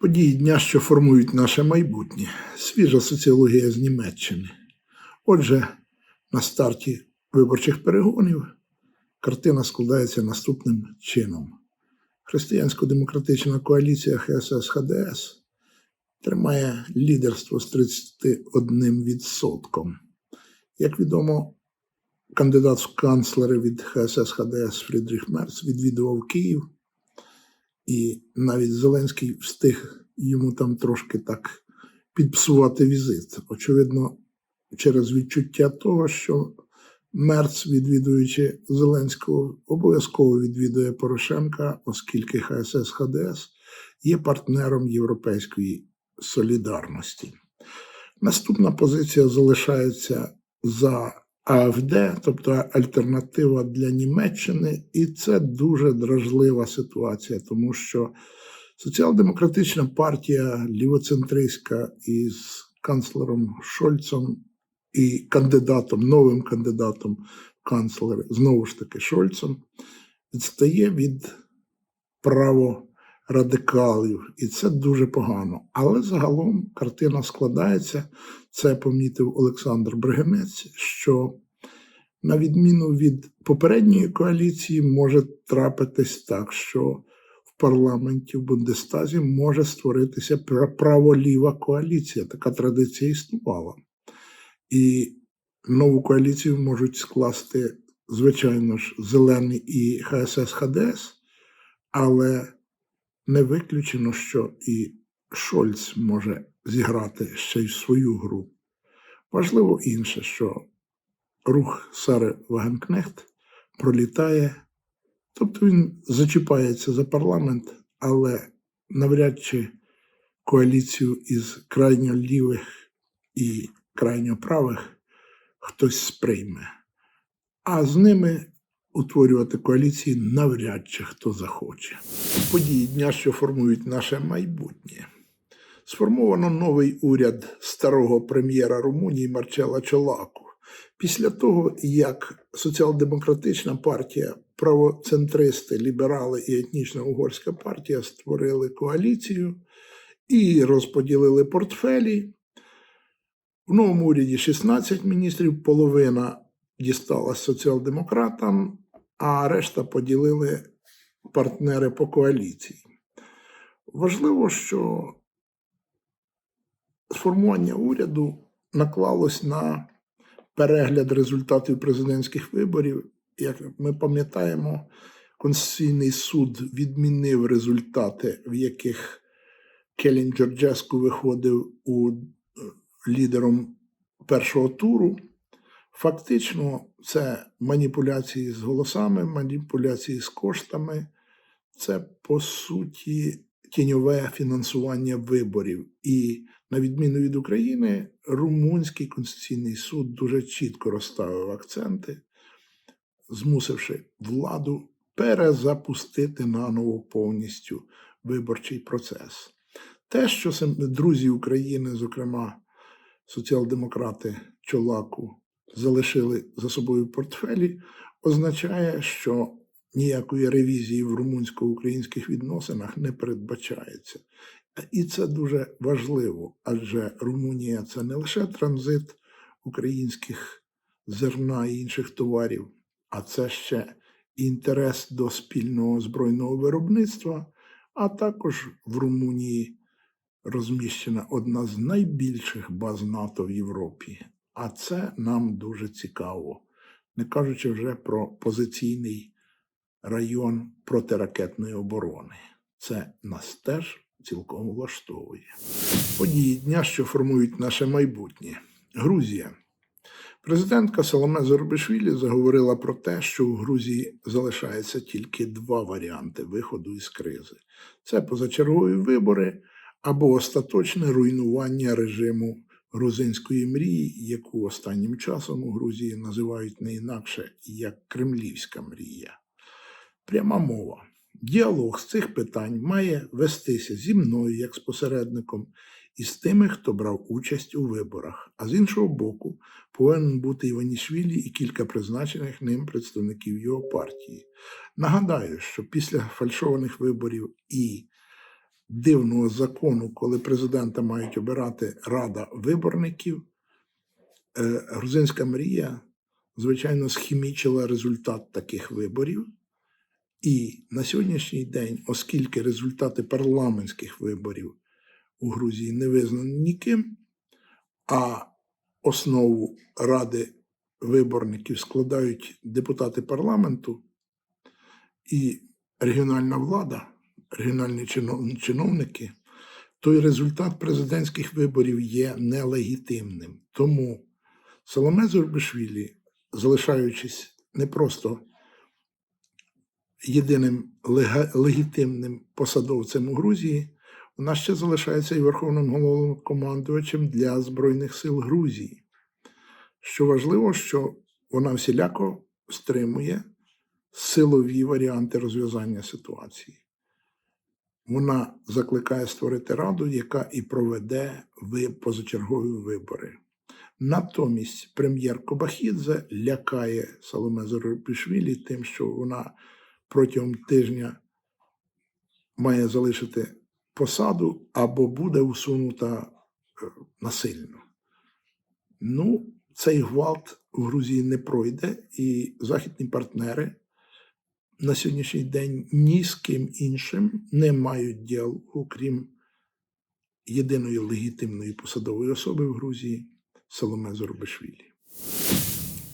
Події дня, що формують наше майбутнє. Свіжа соціологія з Німеччини. Отже, на старті виборчих перегонів картина складається наступним чином. Християнсько-демократична коаліція ХСС ХДС тримає лідерство з 31%. Як відомо, кандидат в канцлери від ХСС ХДС Фрідріх Мерц відвідував Київ. І навіть Зеленський встиг йому там трошки так підпсувати візит. Очевидно, через відчуття того, що Мерц, відвідуючи Зеленського, обов'язково відвідує Порошенка, оскільки ХСС ХДС є партнером Європейської солідарності. Наступна позиція залишається за АФД, тобто альтернатива для Німеччини, і це дуже дражлива ситуація, тому що соціал-демократична партія лівоцентристська із канцлером Шольцем і кандидатом, новим кандидатом в канцлери, знову ж таки Шольцем, відстає від праворадикалів, і це дуже погано. Але загалом картина складається. Це помітив Олександр Бригенець, що на відміну від попередньої коаліції може трапитись так, що в парламенті в Бундестазі може створитися пра- право-ліва коаліція. Така традиція існувала. І нову коаліцію можуть скласти, звичайно ж, Зелений і ХСС ХДС, але не виключено, що і Шольц може зіграти ще й свою гру. Важливо інше, що рух Сари Вагенкнехт пролітає, тобто він зачіпається за парламент, але навряд чи коаліцію із крайньо лівих і крайньо правих хтось сприйме. А з ними утворювати коаліції навряд чи хто захоче. Події дня, що формують наше майбутнє. Сформовано новий уряд старого прем'єра Румунії Марчела Чолаку. Після того, як соціал-демократична партія, правоцентристи, ліберали і етнічна угорська партія створили коаліцію і розподілили портфелі. В новому уряді 16 міністрів, половина дісталась соціал-демократам, а решта поділили партнери по коаліції. Важливо, що сформування уряду наклалось на перегляд результатів президентських виборів. Як ми пам'ятаємо, Конституційний суд відмінив результати, в яких Келін Джорджеску виходив у е, лідером першого туру. Фактично, це маніпуляції з голосами, маніпуляції з коштами, це по суті тіньове фінансування виборів. І на відміну від України, Румунський конституційний суд дуже чітко розставив акценти, змусивши владу перезапустити наново повністю виборчий процес. Те, що друзі України, зокрема соціал-демократи Чолаку, залишили за собою портфелі, означає, що ніякої ревізії в румунсько-українських відносинах не передбачається. І це дуже важливо, адже Румунія це не лише транзит українських зерна і інших товарів, а це ще інтерес до спільного збройного виробництва, а також в Румунії розміщена одна з найбільших баз НАТО в Європі. А це нам дуже цікаво, не кажучи вже про позиційний район протиракетної оборони. Це нас теж цілком влаштовує. Події дня, що формують наше майбутнє. Грузія. Президентка Соломе Зорбишвілі заговорила про те, що у Грузії залишається тільки два варіанти виходу із кризи: це позачергові вибори або остаточне руйнування режиму грузинської мрії, яку останнім часом у Грузії називають не інакше як кремлівська мрія. Пряма мова. Діалог з цих питань має вестися зі мною як з посередником із тими, хто брав участь у виборах. А з іншого боку, повинен бути Іванішвілі і кілька призначених ним представників його партії. Нагадаю, що після фальшованих виборів і дивного закону, коли президента мають обирати Рада виборників, е, грузинська мрія, звичайно, схімічила результат таких виборів. І на сьогоднішній день, оскільки результати парламентських виборів у Грузії не визнані ніким, а основу Ради виборників складають депутати парламенту і регіональна влада, регіональні чинов- чиновники, той результат президентських виборів є нелегітимним. Тому Соломе Зурбишвілі, залишаючись не просто єдиним легітимним посадовцем у Грузії, вона ще залишається і верховним головнокомандувачем для Збройних сил Грузії. Що важливо, що вона всіляко стримує силові варіанти розв'язання ситуації. Вона закликає створити раду, яка і проведе позачергові вибори. Натомість прем'єр Кобахідзе лякає Соломе Зоропішвілі тим, що вона протягом тижня має залишити посаду або буде усунута е, насильно. Ну, цей гвалт в Грузії не пройде, і західні партнери на сьогоднішній день ні з ким іншим не мають діалогу, крім єдиної легітимної посадової особи в Грузії Соломе Зорбишвілі.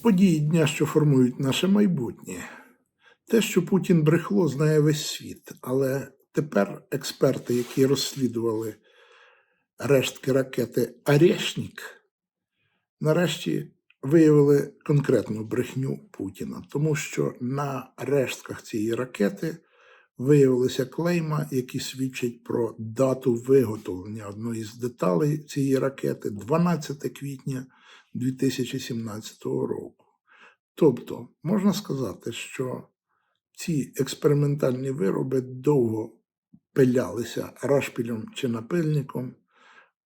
Події дня, що формують наше майбутнє. Те, що Путін брехло, знає весь світ, але тепер експерти, які розслідували рештки ракети Арешнік, нарешті виявили конкретну брехню Путіна, тому що на рештках цієї ракети виявилися клейма, які свідчать про дату виготовлення одної з деталей цієї ракети 12 квітня 2017 року. Тобто, можна сказати, що ці експериментальні вироби довго пилялися рашпілем чи напильником,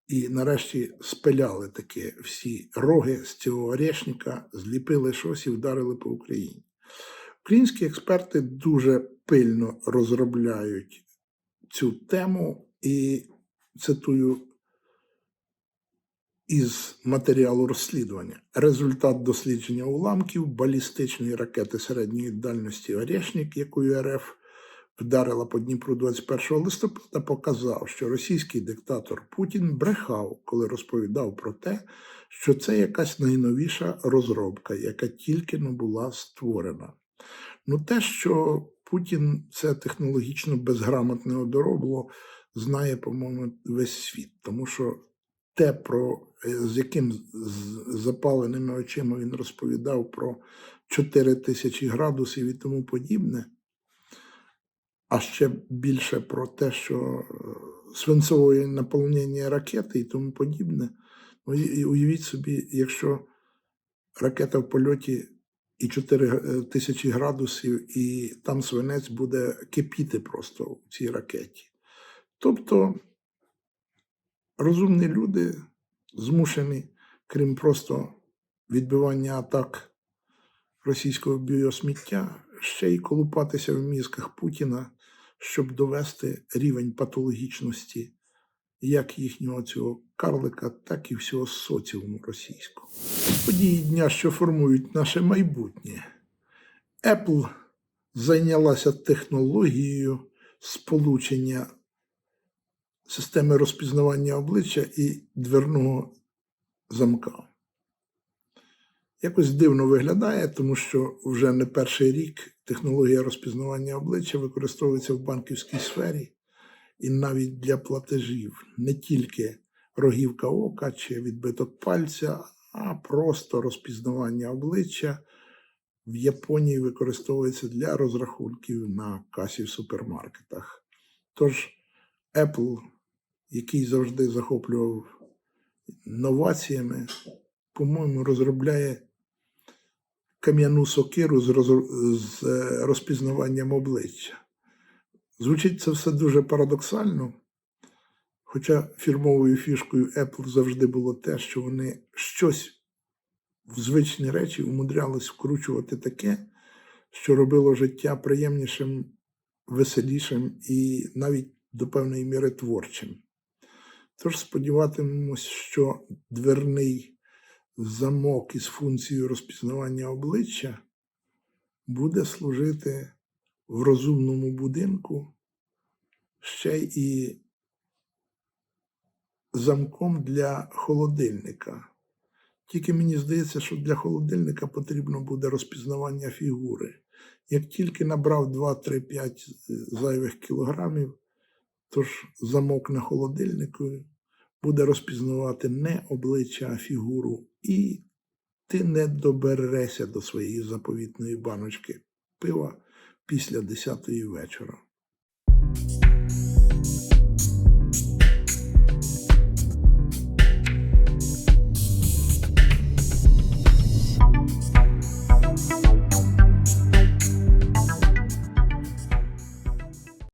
і нарешті спиляли таки всі роги з цього орешника, зліпили щось і вдарили по Україні. Українські експерти дуже пильно розробляють цю тему і цитую із матеріалу розслідування. Результат дослідження уламків балістичної ракети середньої дальності Орешник, якою РФ вдарила по Дніпру 21 листопада, показав, що російський диктатор Путін брехав, коли розповідав про те, що це якась найновіша розробка, яка тільки не була створена. Ну, те, що Путін це технологічно безграмотне одоробло, знає, по-моєму, весь світ, тому що те, про е, з яким запаленими очима він розповідав про 4 тисячі градусів і тому подібне, а ще більше про те, що е, свинцове наповнення ракети і тому подібне. Ну, і- уявіть собі, якщо ракета в польоті і 4 тисячі градусів, і там свинець буде кипіти просто в цій ракеті. Тобто розумні люди змушені, крім просто відбивання атак російського біосміття, ще й колупатися в мізках Путіна, щоб довести рівень патологічності як їхнього цього карлика, так і всього соціуму російського. Події дня, що формують наше майбутнє. Apple зайнялася технологією сполучення системи розпізнавання обличчя і дверного замка. Якось дивно виглядає, тому що вже не перший рік технологія розпізнавання обличчя використовується в банківській сфері і навіть для платежів не тільки рогівка ока чи відбиток пальця, а просто розпізнавання обличчя в Японії використовується для розрахунків на касі в супермаркетах. Тож Apple, який завжди захоплював новаціями, по-моєму, розробляє кам'яну сокиру з, роз- з е, розпізнаванням обличчя. Звучить це все дуже парадоксально, Хоча фірмовою фішкою Apple завжди було те, що вони щось в звичні речі умудрялись вкручувати таке, що робило життя приємнішим, веселішим і навіть до певної міри творчим. Тож сподіватимемось, що дверний замок із функцією розпізнавання обличчя буде служити в розумному будинку ще і замком для холодильника. Тільки мені здається, що для холодильника потрібно буде розпізнавання фігури. Як тільки набрав 2-3-5 зайвих кілограмів, тож замок на холодильнику буде розпізнавати не обличчя, а фігуру, і ти не доберешся до своєї заповітної баночки пива після 10 вечора.